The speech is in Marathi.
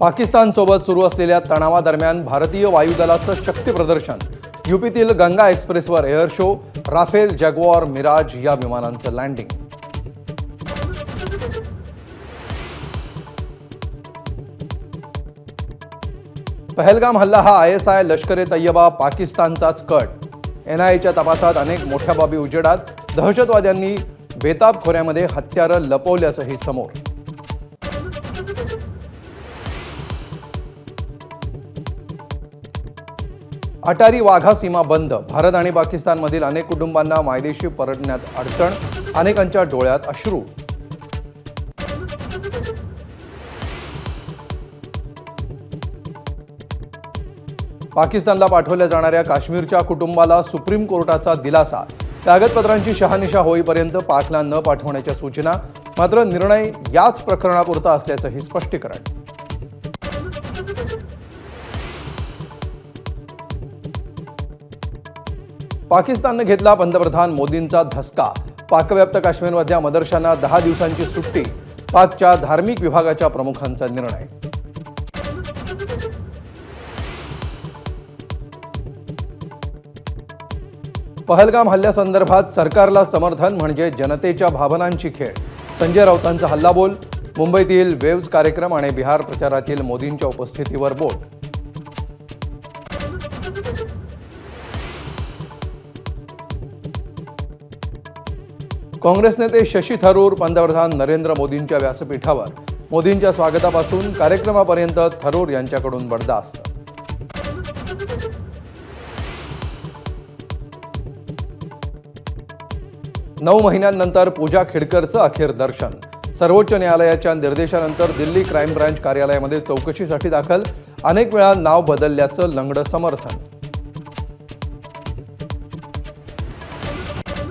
पाकिस्तानसोबत सुरू असलेल्या तणावादरम्यान भारतीय वायुदलाचं शक्ती प्रदर्शन. युपीतील गंगा एक्सप्रेसवर air show Rafale Jaguar Mirage या विमानांचं लँडिंग. पहलगाम हल्ला हा I S I Lashkar e Taiba पाकिस्तानचाच कट. एन तपासात अनेक मोठ्या बाबी उजेडात दहशतवाद्यांनी बेताब खोऱ्यामध्ये हत्यारं लपवल्याचंही समोर. अटारी वाघा सीमा बंद. भारत आणि पाकिस्तानमधील अनेक कुटुंबांना मायदेशी परतण्यात अडचण अनेकांच्या डोळ्यात अश्रू. पाकिस्तानला पाठवल्या जाणाऱ्या काश्मीरच्या कुटुंबाला सुप्रीम कोर्टाचा दिलासा. कागदपत्रांची शहानिशा होईपर्यंत पाकला न पाठवण्याच्या सूचना मात्र निर्णय याच प्रकरणापुरता असल्याचंही स्पष्टीकरण. पाकिस्ताननं घेतला पंतप्रधान मोदींचा धसका. पाकव्याप्त काश्मीरमधल्या मदरशांना दहा दिवसांची सुट्टी. पाकच्या धार्मिक विभागाच्या प्रमुखांचा निर्णय. पहलगाम हल्ल्यासंदर्भात सरकारला समर्थन म्हणजे जनतेच्या भावनांची खेळ. संजय राऊतांचा हल्लाबोल. मुंबईतील वेव्ज कार्यक्रम आणि बिहार प्रचारातील मोदींच्या उपस्थितीवर बोट. काँग्रेस नेते शशी थरूर पंतप्रधान नरेंद्र मोदींच्या व्यासपीठावर. मोदींच्या स्वागतापासून कार्यक्रमापर्यंत थरूर यांच्याकडून बडदास्त नऊ महिन्यांनंतर पूजा खेडकरचं अखेर दर्शन. सर्वोच्च न्यायालयाच्या निर्देशानंतर दिल्ली क्राईम ब्रांच कार्यालयामध्ये चौकशीसाठी दाखल. अनेक वेळा नाव बदलल्याचं लंगडं समर्थन.